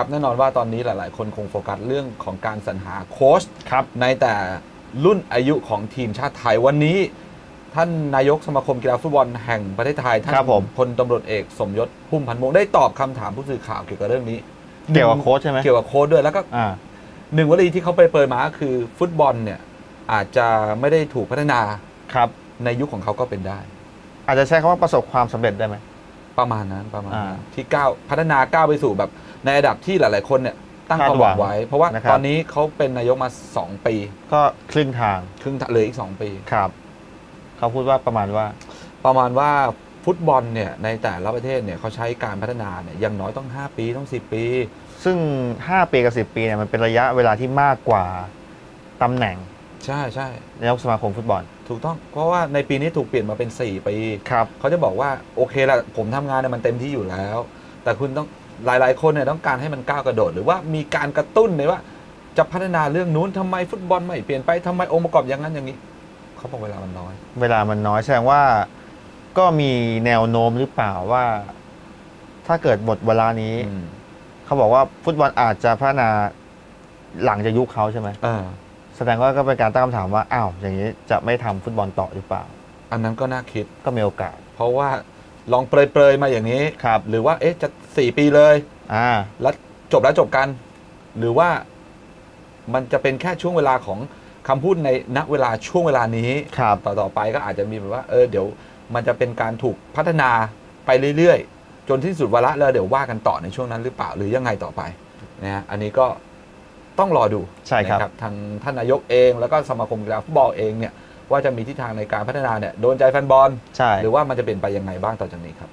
ครับแน่นอนว่าตอนนี้หลาย ๆ คนคงโฟกัสเรื่องของการสรรหาโค้ชครับในแต่รุ่นอายุของทีมชาติไทยวันนี้ ท่านนายกสมาคมกีฬาฟุตบอลแห่งประเทศไทยท่านครับผม พลตำรวจเอกสมยศพุ่มพันธ์มงได้ตอบคำถามผู้สื่อข่าวเกี่ยวกับเรื่องนี้ เกี่ยวกับโค้ชใช่ไหมเกี่ยวกับโค้ชด้วยแล้วก็ อ่า หนึ่งวลีที่เขาไปเปิดมาก็คือฟุตบอลเนี่ยอาจจะไม่ได้ถูกพัฒนาครับ ในยุคของเขาก็เป็นได้ อาจจะใช้คำว่าประสบความสำเร็จได้ไหม ประมาณนั้นประมาณนั้นอ่าที่ก้าวพัฒนาก้าวไปสู่แบบในระดับที่หลาย ๆ คนเนี่ยตั้งความหวังไว้ เพราะว่านะครับตอนนี้เขาเป็นนายกมา 2 ปี ก็ครึ่งทางครึ่งเหลืออีก 2 ปีครับเขาพูดว่าประมาณว่า ประมาณว่าฟุตบอลเนี่ยในแต่ละประเทศเนี่ยเขาใช้การพัฒนาเนี่ยอย่างน้อยต้อง 5 ปีต้อง 10 ปี ซึ่ง 5 ปีกับ 10 ปีเนี่ยมันเป็นระยะเวลาที่มากกว่าตำแหน่ง ใช่ใช่นายกสมาคมฟุตบอล ถูกต้องเพราะว่าในปีนี้ถูกเปลี่ยนมาเป็น 4 ปีครับเขาจะบอกว่าโอเคละผมทำงานเนี่ยมันเต็มที่อยู่แล้ว แต่คุณต้องหลาย ๆ คนเนี่ยต้องการให้มันก้าวกระโดด หรือว่ามีการกระตุ้นเลยว่า จะพัฒนาเรื่องนู้นทำไมฟุตบอลไม่เปลี่ยนไปทำไมองค์ประกอบอย่างนั้นอย่างนี้เขาบอกเวลามันน้อย เวลามันน้อยแสดงว่าก็มีแนวโน้มหรือเปล่าว่า ถ้าเกิดหมดเวลานี้อืมเขาบอกว่าฟุตบอลอาจจะพัฒนาหลังจากยุคเขาใช่ไหมเออ แสดงว่าก็เป็นการตั้งคำถามว่าอ้าวอย่างนี้จะไม่ทำฟุตบอลต่อหรือเปล่า อันนั้นก็น่าคิดก็มีโอกาส เพราะว่าลองเปรยๆมาอย่างนี้ครับหรือว่าเอ๊ะจะสี่ปีเลยอ่าแล้วจบแล้วจบกัน หรือว่ามันจะเป็นแค่ช่วงเวลาของคำพูดในณเวลาช่วงเวลานี้ครับต่อต่อไปก็อาจจะมีแบบว่าเออเดี๋ยวมันจะเป็นการถูกพัฒนาไปเรื่อยๆ จนที่สุดวาระแล้วเดี๋ยวว่ากันต่อในช่วงนั้นหรือเปล่าหรือยังไงต่อไปนะฮะอันนี้ก็ ต้องรอดูใช่ครับ นะทางท่านนายกเองแล้วก็สมาคมกีฬาฟุตบอลเองเนี่ยว่าจะมีทิศทางในการพัฒนาเนี่ยโดนใจแฟนบอล ใช่ หรือว่ามันจะเปลี่ยนไปยังไงบ้างต่อจากนี้ครับ